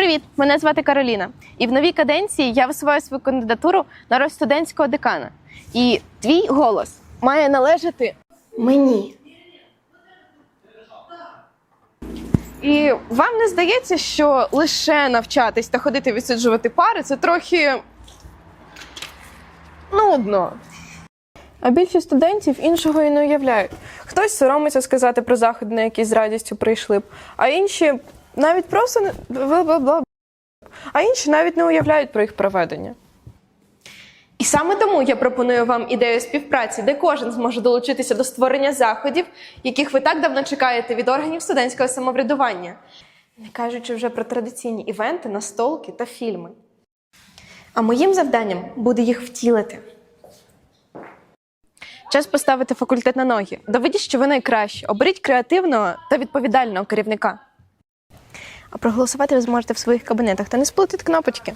Привіт! Мене звати Кароліна. І в новій каденції я висуваю свою кандидатуру на роль студентського декана. І твій голос має належати мені. І вам не здається, що лише навчатись та ходити відсиджувати пари це трохи нудно. А більшість студентів іншого і не уявляють. Хтось соромиться сказати про заходи, на які з радістю прийшли б, а інші навіть просто не. А інші навіть не уявляють про їх проведення. І саме тому я пропоную вам ідею співпраці, де кожен зможе долучитися до створення заходів, яких ви так давно чекаєте від органів студентського самоврядування, не кажучи вже про традиційні івенти, настолки та фільми. А моїм завданням буде їх втілити. Час поставити факультет на ноги. Доведіть, що ви найкращі. Оберіть креативного та відповідального керівника. А проголосувати ви зможете в своїх кабінетах та не сплутати кнопочки.